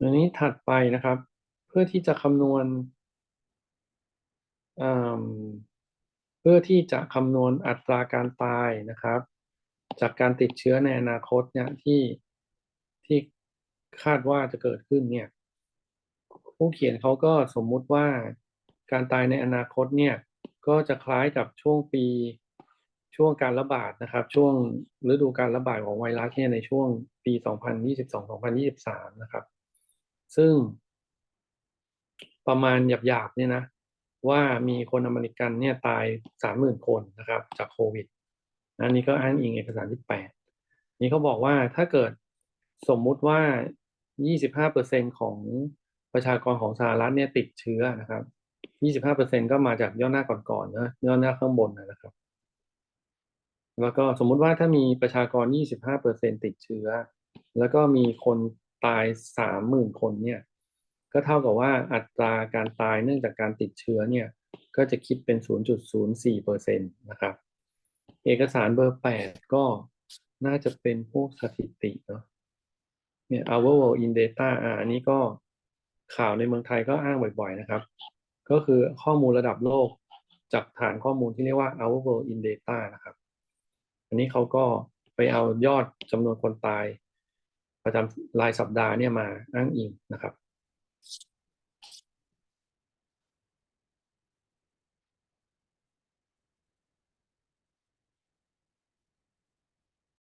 อันนี้ถัดไปนะครับ เพื่อที่จะคำนวณเพื่อที่จะคำนวณอัตราการตายนะครับ จากการติดเชื้อในอนาคตเนี่ยที่ที่คาดว่าจะเกิดขึ้นเนี่ย ผู้เขียนเขาก็สมมุติว่าการตายในอนาคตเนี่ย ก็จะคล้ายกับช่วงปีช่วงการระบาดนะครับ ช่วงฤดูการระบาดของไวรัสเนี่ยในช่วงปี 2022-2023 นะครับ ซึ่งประมาณหยาบๆเนี่ยนะ ว่ามีคนอเมริกันเนี่ยตาย30,000คนนะครับ จากโควิดอันนี้ก็อ้างอิงเอกสารที่8นี่เขาบอกว่าถ้าเกิดสมมุติว่า25%ของประชากรของสหรัฐเนี่ยติดเชื้อนะครับ25%ก็มาจากย่อหน้าก่อนๆนะย่อหน้าข้างบนนะครับ แล้วก็สมมุติว่าถ้ามีประชากร25%ติดเชื้อ แล้วก็มีคน ตาย30,000คนเนี่ยก็เท่ากับว่าอัตราการตายเนื่องจากการติดเชื้อเนี่ยก็จะคิดเป็น 0.04%นะครับ เอกสารเบอร์ 8 ก็น่าจะเป็นพวกสถิติเนาะเนี่ย our world in data อ่าอันนี้ก็ข่าวในเมืองไทยก็อ้างบ่อยๆนะครับ ก็คือข้อมูลระดับโลกจากฐานข้อมูลที่เรียกว่า our world in data นะครับ อันนี้เขาก็ไปเอายอดจำนวนคนตาย ประจำรายสัปดาห์เนี่ยมาอ้างอิงนะครับ